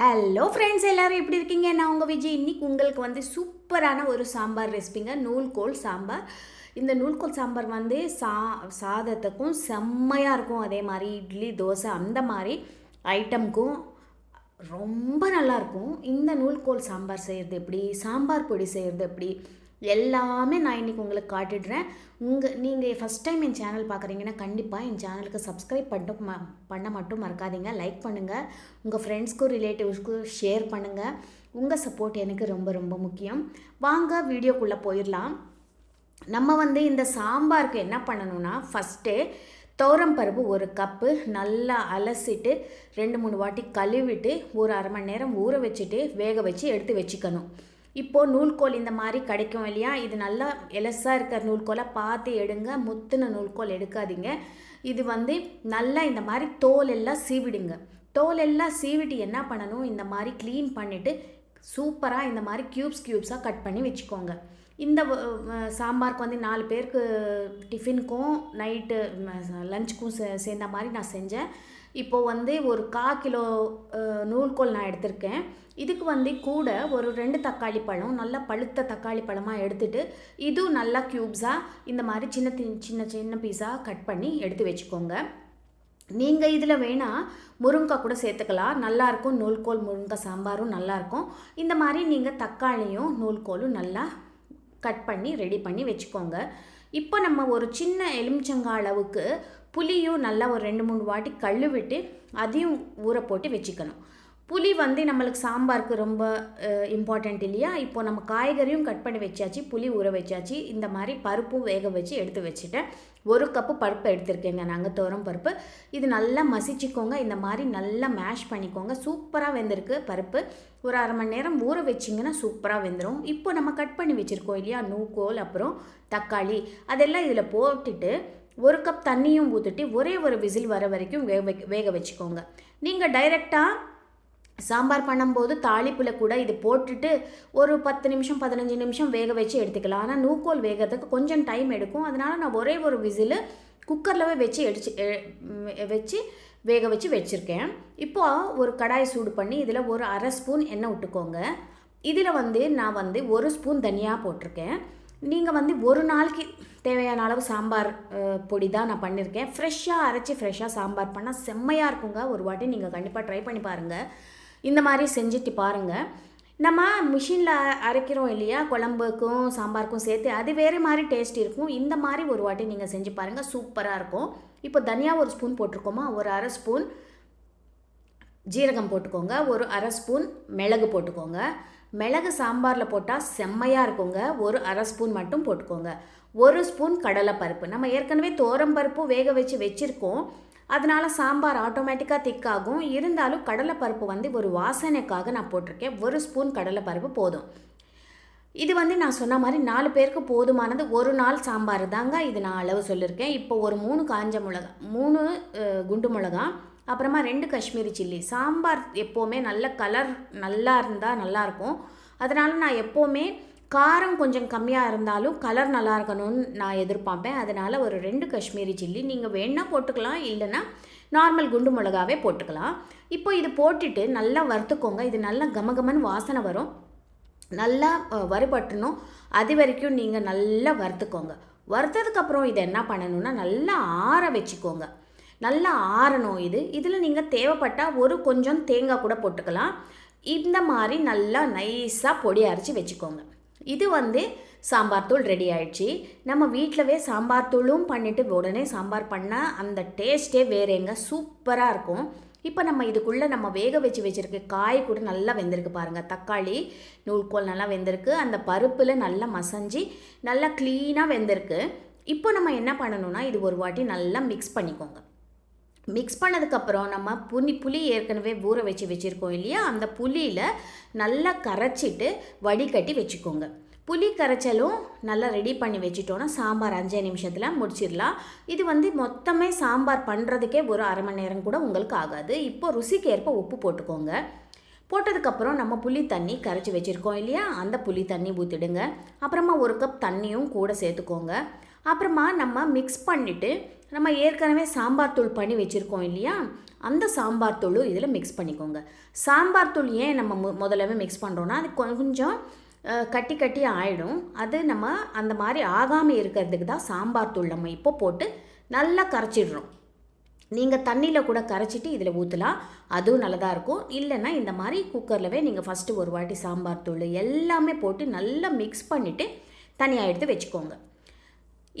Hello friends எல்லோரும் எப்படி இருக்கீங்க? நான் உங்கள் விஜய். இன்னைக்கு உங்களுக்கு வந்து சூப்பரான ஒரு சாம்பார் ரெசிபிங்க நூல்கோல் சாம்பார். இந்த நூல்கோல் சாம்பார் வந்து சா சாதத்துக்கும் செம்மையாக இருக்கும். அதே மாதிரி இட்லி தோசை அந்த மாதிரி ஐட்டம்க்கும் ரொம்ப நல்லாயிருக்கும் இந்த நூல்கோல் சாம்பார் செய்கிறது எப்படி? சாம்பார் பொடி செய்கிறது எப்படி? எல்லாமே நான் இன்றைக்கி உங்களுக்கு காட்டிடுறேன். உங்கள் நீங்கள் ஃபஸ்ட் டைம் என் சேனல் பார்க்குறீங்கன்னா கண்டிப்பாக என் சேனலுக்கு சப்ஸ்கிரைப் பண்ண ம பண்ண மட்டும் மறக்காதீங்க. லைக் பண்ணுங்கள் உங்கள் ஃப்ரெண்ட்ஸ்க்கும் ரிலேட்டிவ்ஸ்க்கும் ஷேர் பண்ணுங்கள் உங்கள் சப்போர்ட் எனக்கு ரொம்ப ரொம்ப முக்கியம். வாங்க வீடியோக்குள்ளே போயிடலாம். நம்ம வந்து இந்த சாம்பாருக்கு என்ன பண்ணணும்னா ஃபஸ்ட்டு துவரம் பருப்பு ஒரு கப்பு நல்லா அலசிட்டு ரெண்டு மூணு வாட்டி கழுவிட்டு ஒரு அரை மணி நேரம் ஊற வச்சுட்டு வேக வச்சு எடுத்து வச்சுக்கணும். இப்போது நூல்கோல் இந்த மாதிரி கிடைக்கும் இல்லையா? இது நல்லா எலசாக இருக்கிற நூல்கோலை பார்த்து எடுங்க. முத்துன நூல்கோல் எடுக்காதீங்க. இது வந்து நல்லா இந்த மாதிரி தோல் எல்லாம் சீவிடுங்க. தோல் எல்லாம் சீவிட்டு என்ன பண்ணணும்? இந்த மாதிரி க்ளீன் பண்ணிவிட்டு சூப்பராக இந்த மாதிரி க்யூப்ஸ் க்யூப்ஸாக கட் பண்ணி வச்சுக்கோங்க. இந்த சாம்பாருக்கு வந்து நாலு பேருக்கு டிஃபினுக்கும் நைட்டு லஞ்சுக்கும் சே சேர்ந்த மாதிரி நான் செஞ்சேன். இப்போது வந்து ஒரு கா கிலோ நூல்கோல் நான் எடுத்திருக்கேன். இதுக்கு வந்து கூட ஒரு ரெண்டு தக்காளி பழம் நல்லா பழுத்த தக்காளி பழமாக எடுத்துட்டு இதுவும் நல்லா க்யூப்ஸாக இந்த மாதிரி சின்ன சின்ன சின்ன பீஸாக கட் பண்ணி எடுத்து வச்சுக்கோங்க. நீங்கள் இதில் வேணால் முருங்கைக்காய் கூட சேர்த்துக்கலாம். நல்லாயிருக்கும் நூல்கோல் முருங்கை சாம்பாரும் நல்லாயிருக்கும் இந்த மாதிரி நீங்கள் தக்காளியும் நூல்கோலும் நல்லா கட் பண்ணி ரெடி பண்ணி வச்சுக்கோங்க. இப்போ நம்ம ஒரு சின்ன எலுமிச்சங்காய் அளவுக்கு புளியும் நல்லா ஒரு ரெண்டு மூணு வாட்டி கழுவிட்டு அதையும் ஊற போட்டு வச்சுக்கணும். புளி வந்து நம்மளுக்கு சாம்பாருக்கு ரொம்ப இம்பார்ட்டண்ட் இல்லையா? இப்போ நம்ம காய்கறியும் கட் பண்ணி வச்சாச்சு புளி ஊற வச்சாச்சு இந்த மாதிரி பருப்பும் வேக வச்சு எடுத்து வச்சுட்டேன். ஒரு கப்பு பருப்பு எடுத்திருக்கேங்க நாங்கள் துவரம் பருப்பு. இது நல்லா மசிச்சுக்கோங்க இந்த மாதிரி நல்லா மேஷ் பண்ணிக்கோங்க. சூப்பராக வெந்திருக்கு பருப்பு. ஒரு அரை மணி நேரம் ஊற வச்சிங்கன்னா சூப்பராக வெந்துடும் இப்போ நம்ம கட் பண்ணி வச்சுருக்கோம் இல்லையா? நூக்கோல் அப்புறம் தக்காளி அதெல்லாம் இதில் போட்டுட்டு ஒரு கப் தண்ணியும் ஊற்றிட்டு ஒரே ஒரு விசில் வர வரைக்கும் வேக வைக்க- வேக வச்சுக்கோங்க. நீங்கள் டைரெக்டாக சாம்பார் பண்ணும்போது தாளிப்பில் கூட இது போட்டுட்டு ஒரு பத்து நிமிஷம் பதினஞ்சு நிமிஷம் வேக வச்சு எடுத்துக்கலாம். ஆனால் நூக்கோல் வேகிறதுக்கு கொஞ்சம் டைம் எடுக்கும். அதனால் நான் ஒரே ஒரு விசில் குக்கர்லவே வச்சு எடுத்து வச்சு வேக வச்சு வச்சுருக்கேன். இப்போது ஒரு கடாய் சூடு பண்ணி இதில் ஒரு அரை ஸ்பூன் எண்ணெய் விட்டுக்கோங்க. இதில் வந்து நான் வந்து ஒரு ஸ்பூன் தனியாக போட்டிருக்கேன். நீங்கள் வந்து ஒரு நாளைக்கு தேவையான அளவு சாம்பார் பொடி தான் நான் பண்ணியிருக்கேன் ஃப்ரெஷ்ஷாக அரைச்சி ஃப்ரெஷ்ஷாக சாம்பார் பண்ணால் செம்மையாக இருக்குங்க. ஒரு வாட்டி நீங்கள் கண்டிப்பாக ட்ரை பண்ணி பாருங்கள் இந்த மாதிரி செஞ்சுட்டு பாருங்கள் நம்ம மிஷினில் அரைக்கிறோம் இல்லையா? குழம்புக்கும் சாம்பாருக்கும் சேர்த்து அது வேறு மாதிரி டேஸ்ட் இருக்கும். இந்த மாதிரி ஒரு வாட்டி நீங்கள் செஞ்சு பாருங்கள் சூப்பராக இருக்கும். இப்போ தனியா ஒரு ஸ்பூன் போட்டிருக்கோமா? ஒரு அரை ஸ்பூன் ஜீரகம் போட்டுக்கோங்க. ஒரு அரை ஸ்பூன் மிளகு போட்டுக்கோங்க. மிளகு சாம்பாரில் போட்டால் செம்மையாக இருக்குங்க. ஒரு அரை ஸ்பூன் மட்டும் போட்டுக்கோங்க. ஒரு ஸ்பூன் கடலைப்பருப்பு நம்ம ஏற்கனவே தோரம்பருப்பு வேக வச்சு வச்சுருக்கோம். அதனால் சாம்பார் ஆட்டோமேட்டிக்காக திக்காகும் இருந்தாலும் கடலைப்பருப்பு வந்து ஒரு வாசனைக்காக நான் போட்டிருக்கேன். ஒரு ஸ்பூன் கடலைப்பருப்பு போதும். இது வந்து நான் சொன்ன மாதிரி நாலு பேருக்கு போதுமானது ஒரு நாள் சாம்பார் தாங்க. இது நான் அளவு சொல்லியிருக்கேன் இப்போ ஒரு மூணு காஞ்ச மிளகா மூணு குண்டு மிளகா அப்புறமா ரெண்டு காஷ்மீரி சில்லி. சாம்பார் எப்போவுமே நல்ல கலர் நல்லா இருந்தால் நல்லாயிருக்கும் அதனால் நான் எப்போவுமே காரம் கொஞ்சம் கம்மியாக இருந்தாலும் கலர் நல்லா இருக்கணும்னு நான் எதிர்பார்ப்பேன். அதனால் ஒரு ரெண்டு காஷ்மீரி சில்லி. நீங்கள் வேணால் போட்டுக்கலாம். இல்லைன்னா நார்மல் குண்டு மிளகாவே போட்டுக்கலாம். இப்போ இது போட்டுட்டு நல்லா வறுத்துக்கோங்க. இது நல்லா கமகமன்னு வாசனை வரும். நல்லா அஹ், வறுபட்டணும். அது வரைக்கும் நீங்கள் நல்லா வறுத்துக்கோங்க. வறுத்ததுக்கப்புறம் இதை என்ன பண்ணணும்னா நல்லா ஆற வச்சுக்கோங்க. நல்லா ஆறணும் இது. இதில் நீங்கள் தேவைப்பட்டால் ஒரு கொஞ்சம் தேங்காய் கூட போட்டுக்கலாம். இந்த மாதிரி நல்லா நைஸாக பொடி அரைச்சி வச்சுக்கோங்க. இது வந்து சாம்பார் தூள் ரெடி ஆயிடுச்சு. நம்ம வீட்டிலவே சாம்பார் தூளும் பண்ணிவிட்டு உடனே சாம்பார் பண்ணால் அந்த டேஸ்ட்டே வேறேங்க சூப்பராக இருக்கும். இப்போ நம்ம இதுக்குள்ளே நம்ம வேக வச்சு வச்சுருக்க காய் கூட நல்லா வெந்திருக்கு பாருங்கள் தக்காளி நூல்கோல் நல்லா வெந்திருக்கு. அந்த பருப்பில் நல்லா மசஞ்சு நல்லா க்ளீனாக வெந்திருக்கு. இப்போ நம்ம என்ன பண்ணணும்னா இது ஒரு வாட்டி நல்லா மிக்ஸ் பண்ணிக்கோங்க. மிக்ஸ் பண்ணதுக்கப்புறம் நம்ம புளி புளி ஏற்கனவே ஊற வச்சு வச்சுருக்கோம் இல்லையா? அந்த புளியில் நல்லா கரைச்சிட்டு வடிகட்டி வச்சுக்கோங்க. புளி கரைச்சலும் நல்லா ரெடி பண்ணி வச்சுட்டோன்னா சாம்பார் அஞ்சே நிமிஷத்தில் முடிச்சிடலாம். இது வந்து மொத்தமே சாம்பார் பண்ணுறதுக்கே ஒரு அரை மணி நேரம் கூட உங்களுக்கு ஆகாது. இப்போ ருசிக்கேற்ப உப்பு போட்டுக்கோங்க. போட்டதுக்கப்புறம் நம்ம புளி தண்ணி கரைச்சி வச்சுருக்கோம் இல்லையா? அந்த புளி தண்ணி ஊற்றிடுங்க அப்புறமா ஒரு கப் தண்ணியும் கூட சேர்த்துக்கோங்க. அப்புறமா நம்ம மிக்ஸ் பண்ணிவிட்டு நம்ம ஏற்கனவே சாம்பார் தூள் பண்ணி வச்சுருக்கோம் இல்லையா? அந்த சாம்பார் தூளும் இதில் மிக்ஸ் பண்ணிக்கோங்க. சாம்பார் தூள் ஏன் நம்ம மு முதல்லவே மிக்ஸ் பண்ணுறோன்னா அது கொஞ்சம் கட்டி கட்டி ஆகிடும் அது நம்ம அந்த மாதிரி ஆகாமல் இருக்கிறதுக்கு தான் சாம்பார் தூள் நம்ம இப்போ போட்டு நல்லா கரைச்சிடுறோம். நீங்கள் தண்ணியில் கூட கரைச்சிட்டு இதில் ஊற்றலாம் அதுவும் நல்லதாக இருக்கும். இல்லைன்னா இந்த மாதிரி குக்கர்லவே நீங்கள் ஃபஸ்ட்டு ஒரு வாட்டி சாம்பார் தூள் எல்லாமே போட்டு நல்லா மிக்ஸ் பண்ணிவிட்டு தனியாக எடுத்து வச்சுக்கோங்க.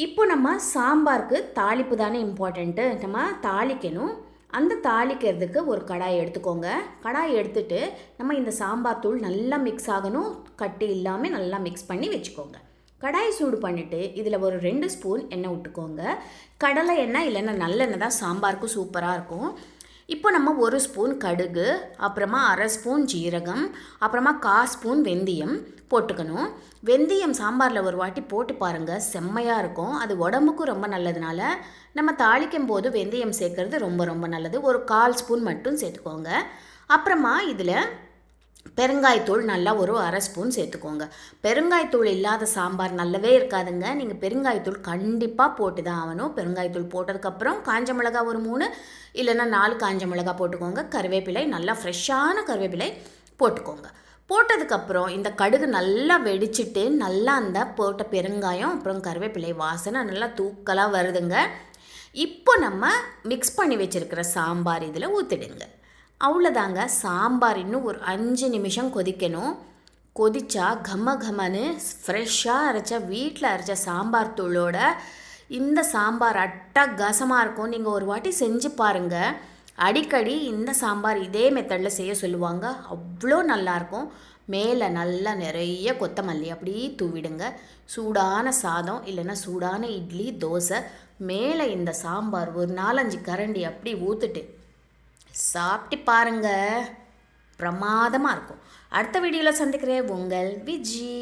இப்போ நம்ம சாம்பாருக்கு தாளிப்பு தானே இம்பார்ட்டண்ட்டு நம்ம தாளிக்கணும். அந்த தாளிக்கிறதுக்கு ஒரு கடாய் எடுத்துக்கோங்க. கடாய் எடுத்துட்டு நம்ம இந்த சாம்பார் தூள் நல்லா மிக்ஸ் ஆகணும். கட்டி இல்லாமல் நல்லா மிக்ஸ் பண்ணி வச்சுக்கோங்க. கடாய் சூடு பண்ணிவிட்டு இதில் ஒரு ரெண்டு ஸ்பூன் எண்ணெய் விட்டுக்கோங்க. கடலை எண்ணெய் இல்லைன்னா நல்லெண்ணெய் தான் சாம்பாருக்கும் சூப்பராக இருக்கும். இப்போ நம்ம ஒரு ஸ்பூன் கடுகு அப்புறமா அரை ஸ்பூன் ஜீரகம் அப்புறமா கா ஸ்பூன் வெந்தயம் போட்டுக்கணும். வெந்தயம் சாம்பாரில் ஒரு வாட்டி போட்டு பாருங்கள் செம்மையாக இருக்கும். அது உடம்புக்கும் ரொம்ப நல்லதுனால நம்ம தாளிக்கும் போது வெந்தயம் சேர்க்கறது ரொம்ப ரொம்ப நல்லது. ஒரு கால் ஸ்பூன் மட்டும் சேர்த்துக்கோங்க. அப்புறமா இதில் பெருங்காயத்தூள் நல்லா ஒரு அரை ஸ்பூன் சேர்த்துக்கோங்க. பெருங்காயத்தூள் இல்லாத சாம்பார் நல்லாவே இருக்காதுங்க. நீங்கள் பெருங்காயத்தூள் கண்டிப்பாக போட்டு தான் ஆகணும். பெருங்காயத்தூள் போட்டதுக்கப்புறம் காஞ்ச மிளகா ஒரு மூணு இல்லைன்னா நாலு காஞ்ச மிளகா போட்டுக்கோங்க. கருவேப்பிலை நல்லா ஃப்ரெஷ்ஷான கருவேப்பிலை போட்டுக்கோங்க. போட்டதுக்கப்புறம் இந்த கடுகு நல்லா வெடிச்சிட்டு நல்லா அந்த போட்ட பெருங்காயம் அப்புறம் கருவேப்பிலை வாசனை நல்லா தூக்கலாக வருதுங்க. இப்போ நம்ம மிக்ஸ் பண்ணி வச்சுருக்கிற சாம்பார் இதில் ஊற்றிடுங்க அவ்வளோதாங்க சாம்பார் இன்னும் ஒரு அஞ்சு நிமிஷம் கொதிக்கணும். கொதிச்சா கம கமன்னு ஃப்ரெஷ்ஷாக அரைச்ச வீட்டில் அரைச்ச சாம்பார் தூளோட இந்த சாம்பார் அட்டகாசமாக இருக்கும். நீங்கள் ஒரு வாட்டி செஞ்சு பாருங்கள் அடிக்கடி இந்த சாம்பார் இதே மெத்தடில் செய்ய சொல்லுவாங்க. அவ்வளோ நல்லாயிருக்கும் மேலே நல்லா நிறைய கொத்தமல்லி அப்படியே தூவிடுங்க. சூடான சாதம் இல்லைன்னா சூடான இட்லி தோசை. மேலே இந்த சாம்பார் ஒரு நாலஞ்சு கரண்டி அப்படி ஊற்றுட்டு சாப்பிட்டு பாருங்க. பிரமாதமாக இருக்கும். அடுத்த வீடியோவில் சந்திக்கிறேன். உங்கள் விஜி.